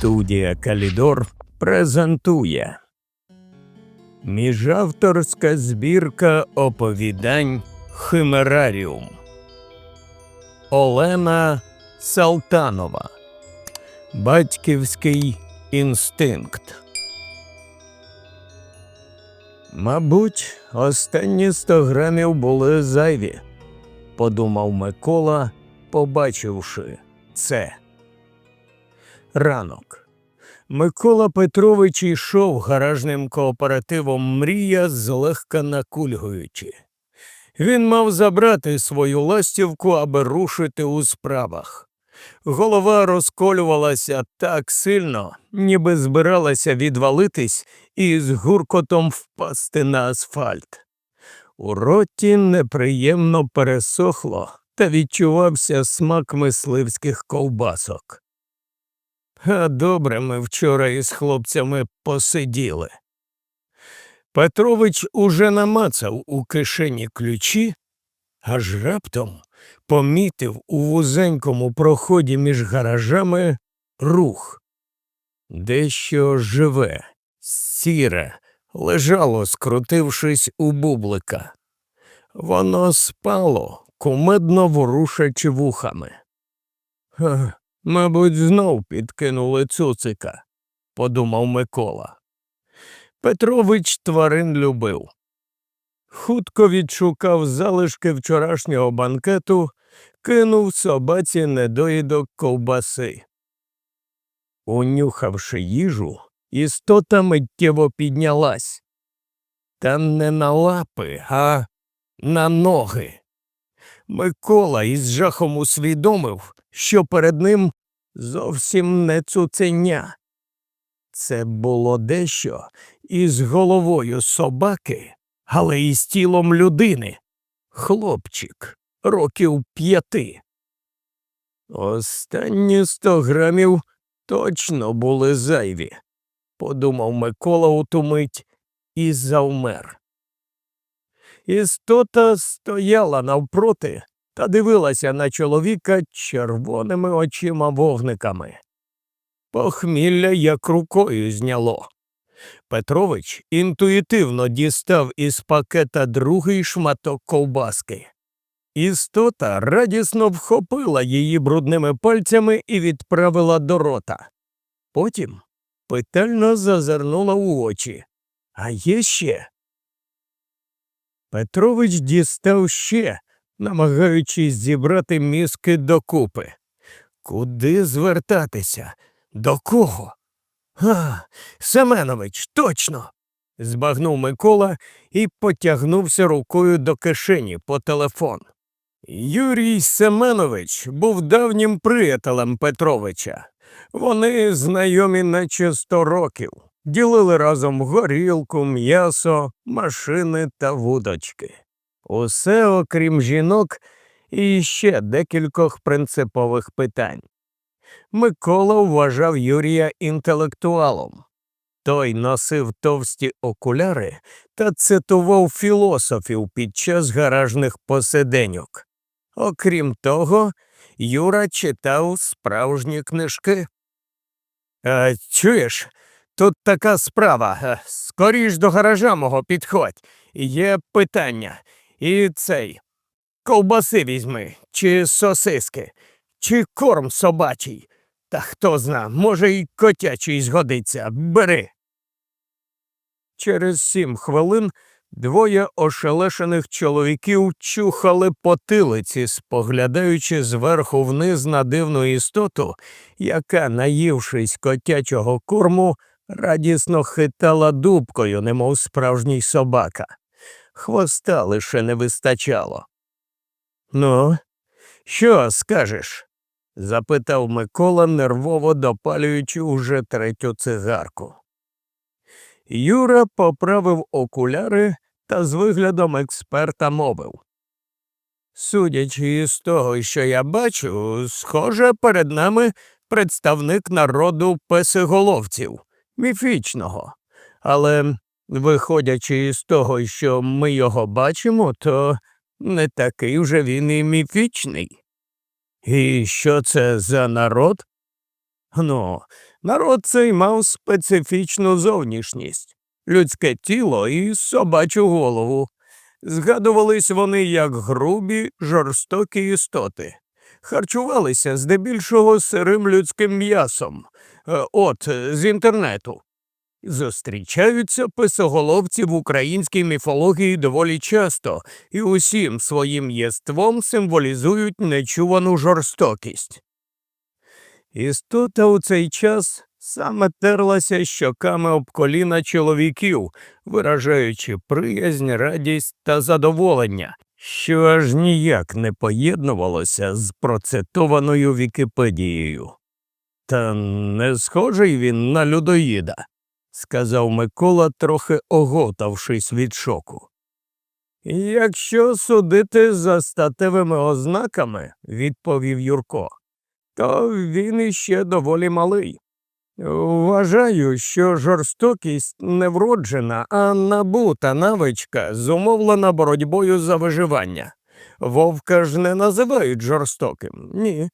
Студія Калідор презентує Міжавторська збірка оповідань Химераріум Олена Салтанова Батьківський інстинкт. Мабуть, останні 100 грамів були зайві, подумав Микола, побачивши це. Ранок. Микола Петрович йшов гаражним кооперативом Мрія, злегка накульгуючи. Він мав забрати свою ластівку, аби рушити у справах. Голова розколювалася так сильно, ніби збиралася відвалитись і з гуркотом впасти на асфальт. У роті неприємно пересохло та відчувався смак мисливських ковбасок. А добре ми вчора із хлопцями посиділи. Петрович уже намацав у кишені ключі, аж раптом помітив у вузенькому проході між гаражами рух. Дещо живе, сіре, лежало, скрутившись у бублика. Воно спало, кумедно ворушачи вухами. «Ха, Мабуть, знов підкинули цуцика, подумав Микола. Петрович тварин любив. Хутко відшукав залишки вчорашнього банкету, кинув собаці недоїдок ковбаси. Унюхавши їжу, істота миттєво піднялась. Та не на лапи, а на ноги. Микола із жахом усвідомив, що перед ним зовсім не цуценя. Це було дещо із головою собаки, але із тілом людини. Хлопчик років п'яти. Останні сто грамів точно були зайві, подумав Микола у ту мить і завмер. Істота стояла навпроти та дивилася на чоловіка червоними очима вогниками. Похмілля як рукою зняло. Петрович інтуїтивно дістав із пакета другий шматок ковбаски. Істота радісно вхопила її брудними пальцями і відправила до рота. Потім питально зазирнула у очі. А є ще. Петрович дістав ще, намагаючись зібрати мізки докупи. Куди звертатися? До кого? А, Семенович, точно. збагнув Микола і потягнувся рукою до кишені по телефон. Юрій Семенович був давнім приятелем Петровича. Вони знайомі наче сто років, ділили разом горілку, м'ясо, машини та вудочки. Усе окрім жінок і ще декількох принципових питань. Микола вважав Юрія інтелектуалом. Той носив товсті окуляри та цитував філософів під час гаражних посиденьок. Окрім того, Юра читав справжні книжки. «А, Чуєш, тут така справа. Е, Скоріш до гаража мого підходь. Є питання. І цей. Ковбаси візьми, чи сосиски, чи корм собачий. Та хто зна, може, й котячий згодиться. Бери. Через сім хвилин двоє ошелешених чоловіків чухали потилиці, споглядаючи зверху вниз на дивну істоту, яка, наївшись котячого корму, радісно хитала дубкою, немов справжній собака. Хвоста лише не вистачало. Ну, що скажеш? запитав Микола, нервово допалюючи уже третю цигарку. Юра поправив окуляри та з виглядом експерта мовив. Судячи із того, що я бачу, схоже, перед нами представник народу песиголовців, міфічного. Але, виходячи із того, що ми його бачимо, то не такий вже він і міфічний. І що це за народ? Ну, народ цей мав специфічну зовнішність, людське тіло і собачу голову. Згадувались вони як грубі, жорстокі істоти. Харчувалися здебільшого сирим людським м'ясом. Е, От з інтернету. Зустрічаються писоголовці в українській міфології доволі часто і усім своїм єством символізують нечувану жорстокість. Істота у цей час саме терлася щоками об коліна чоловіків, виражаючи приязнь, радість та задоволення, що аж ніяк не поєднувалося з процитованою Вікіпедією. Та не схожий він на людоїда, сказав Микола, трохи оготавшись від шоку. Якщо судити за статевими ознаками, відповів Юрко, то він іще доволі малий. Вважаю, що жорстокість не вроджена, а набута навичка, зумовлена боротьбою за виживання. Вовка ж не називають жорстоким. Ні.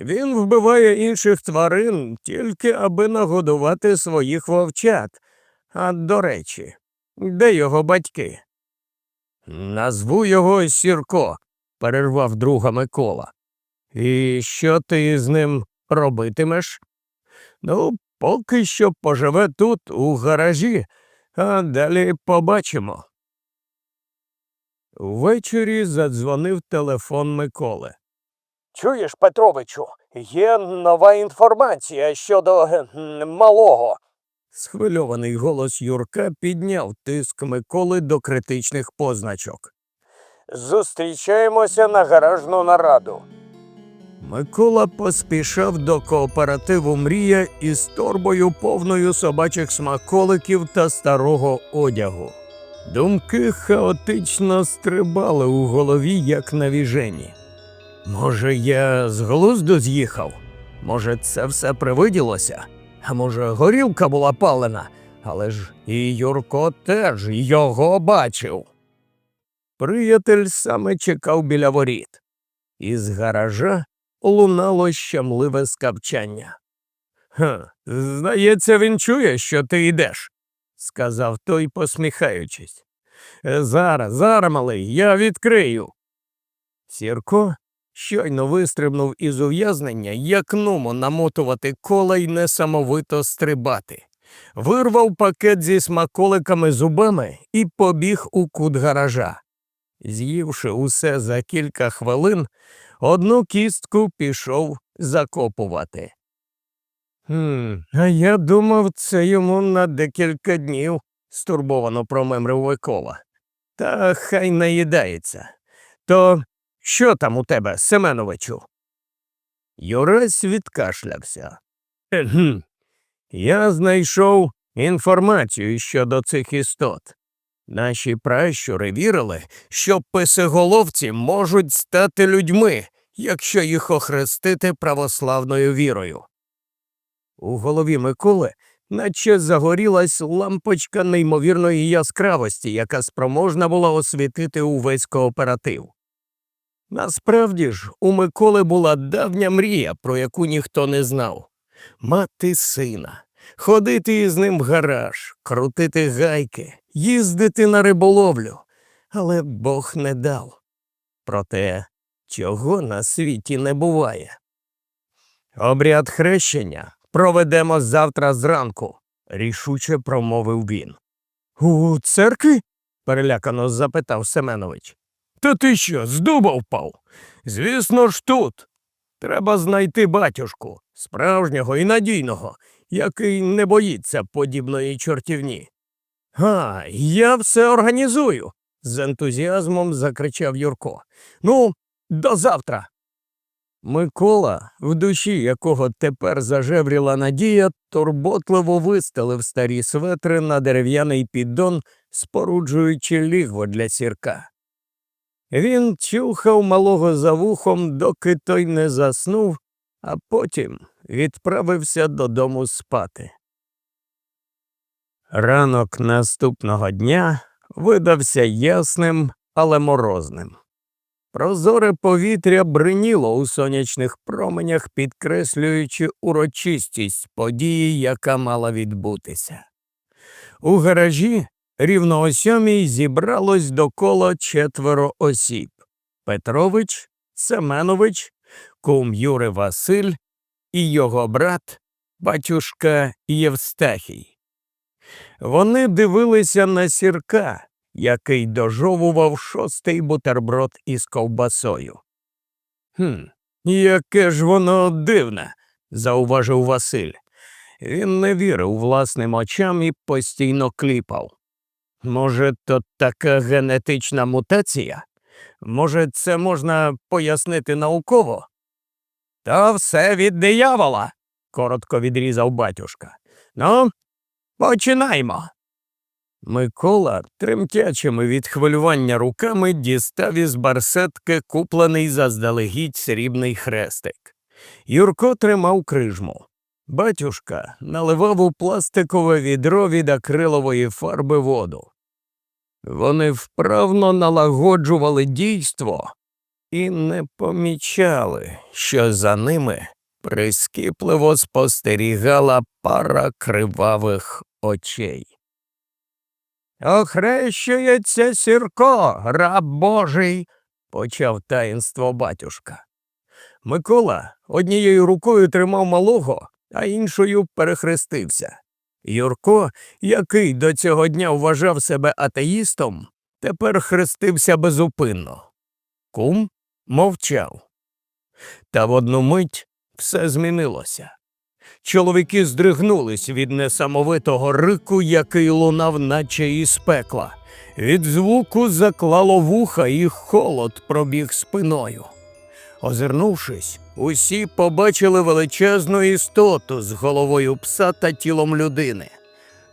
Він вбиває інших тварин тільки аби нагодувати своїх вовчат. А до речі, де його батьки? Назву його Сірко, перервав друга Микола. І що ти з ним робитимеш? Ну, поки що поживе тут, у гаражі, а далі побачимо. Ввечері задзвонив телефон Миколи. Чуєш, Петровичу, є нова інформація щодо малого. Схвильований голос Юрка підняв тиск Миколи до критичних позначок. Зустрічаємося на гаражну нараду. Микола поспішав до кооперативу Мрія із торбою повною собачих смаколиків та старого одягу. Думки хаотично стрибали у голові, як навіжені. Може, я з глузду з'їхав? Може, це все привиділося? А може, горілка була палена, але ж і Юрко теж його бачив. Приятель саме чекав біля воріт. Із гаража лунало щемливе скавчання. Ха, здається, він чує, що ти йдеш, сказав той, посміхаючись. «Е, Зараз, зараз, малий, я відкрию. Сірко щойно вистрибнув із ув'язнення, як нумо намотувати кола й несамовито стрибати. Вирвав пакет зі смаколиками зубами і побіг у кут гаража. З'ївши усе за кілька хвилин, одну кістку пішов закопувати. «Хм, а я думав, це йому на декілька днів, стурбовано промемрив Микола. Та хай наїдається. То що там у тебе, Семеновичу? Юрась відкашлявся. «Кхм. Я знайшов інформацію щодо цих істот. Наші пращури вірили, що писиголовці можуть стати людьми, якщо їх охрестити православною вірою. У голові Миколи наче загорілась лампочка неймовірної яскравості, яка спроможна була освітити увесь кооператив. Насправді ж, у Миколи була давня мрія, про яку ніхто не знав мати сина, ходити із ним в гараж, крутити гайки, їздити на риболовлю. Але Бог не дав. Проте, чого на світі не буває. Обряд хрещення проведемо завтра зранку, рішуче промовив він. У церкві? перелякано запитав Семенович. Та ти що, з дуба впав? Звісно ж тут. Треба знайти батюшку, справжнього і надійного, який не боїться подібної чортівні. А, я все організую. з ентузіазмом закричав Юрко. Ну, до завтра. Микола, в душі якого тепер зажевріла надія, турботливо вистелив старі светри на дерев'яний піддон, споруджуючи лігво для сірка. Він чухав малого за вухом, доки той не заснув, а потім відправився додому спати. Ранок наступного дня видався ясним, але морозним. Прозоре повітря бриніло у сонячних променях, підкреслюючи урочистість події, яка мала відбутися. У гаражі рівно о сьомій зібралось довкола четверо осіб Петрович, Семенович, кум Юри Василь і його брат, батюшка Євстахій. Вони дивилися на сірка, який дожовував шостий бутерброд із ковбасою. Хм, яке ж воно дивне, зауважив Василь. Він не вірив власним очам і постійно кліпав. Може, то така генетична мутація? Може, це можна пояснити науково? Та все від диявола, коротко відрізав батюшка. Ну, починаймо. Микола, тремтячими від хвилювання руками, дістав із барсетки куплений заздалегідь срібний хрестик. Юрко тримав крижму. Батюшка наливав у пластикове відро від акрилової фарби воду. Вони вправно налагоджували дійство і не помічали, що за ними прискіпливо спостерігала пара кривавих очей. Охрещується Сірко, раб Божий, почав таїнство батюшка. Микола однією рукою тримав малого, а іншою перехрестився. Юрко, який до цього дня вважав себе атеїстом, тепер хрестився безупинно. Кум мовчав. Та в одну мить все змінилося. Чоловіки здригнулись від несамовитого рику, який лунав, наче із пекла. Від звуку заклало вуха і холод пробіг спиною. Озирнувшись, усі побачили величезну істоту з головою пса та тілом людини.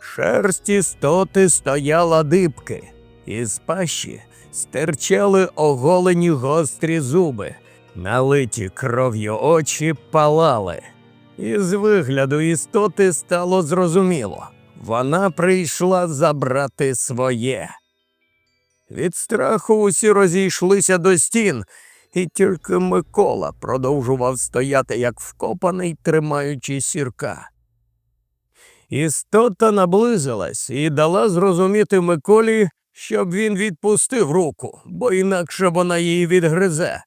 Шерсть істоти стояла дибки, із пащі стирчали оголені гострі зуби, налиті кров'ю очі палали. Із вигляду істоти стало зрозуміло вона прийшла забрати своє. Від страху усі розійшлися до стін, і тільки Микола продовжував стояти як вкопаний, тримаючи сірка. Істота наблизилась і дала зрозуміти Миколі, щоб він відпустив руку, бо інакше вона її відгризе.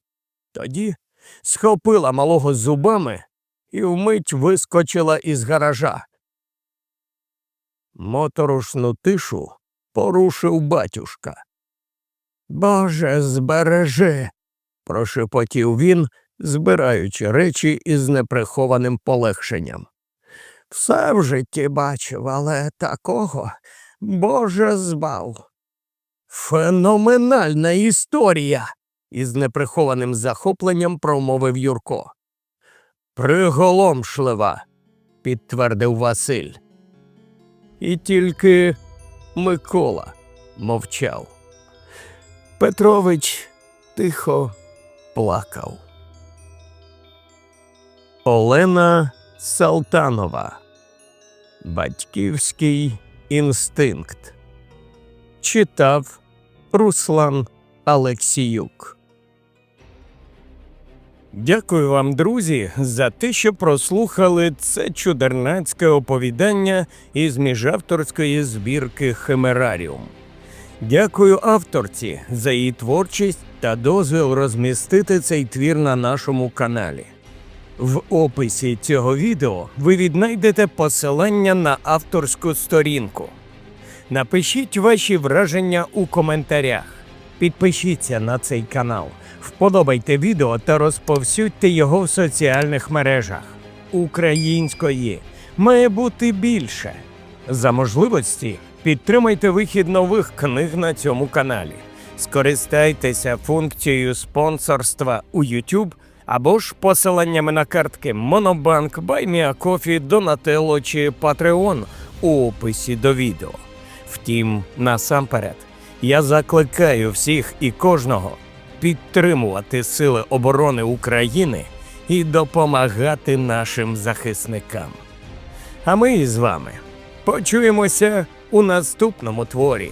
Тоді схопила малого зубами і вмить вискочила із гаража. Моторошну тишу порушив батюшка. Боже, збережи, прошепотів він, збираючи речі із неприхованим полегшенням. Все в житті бачив, але такого Боже збав. Феноменальна історія, із неприхованим захопленням промовив Юрко. Приголомшлива, підтвердив Василь. І тільки Микола мовчав. Петрович тихо плакав. Олена Салтанова. Батьківський інстинкт. Читав Руслан Алексіюк. Дякую вам, друзі, за те, що прослухали це чудернацьке оповідання із міжавторської збірки Химераріум. Дякую авторці за її творчість та дозвіл розмістити цей твір на нашому каналі. В описі цього відео ви віднайдете посилання на авторську сторінку. Напишіть ваші враження у коментарях. Підпишіться на цей канал, вподобайте відео та розповсюдьте його в соціальних мережах. Української має бути більше. За можливості підтримайте вихід нових книг на цьому каналі. Скористайтеся функцією спонсорства у YouTube або ж посиланнями на картки Monobank, BuyMeACoffee, Donatello чи Patreon у описі до відео. Втім, насамперед, я закликаю всіх і кожного підтримувати Сили оборони України і допомагати нашим захисникам. А ми із вами почуємося у наступному творі.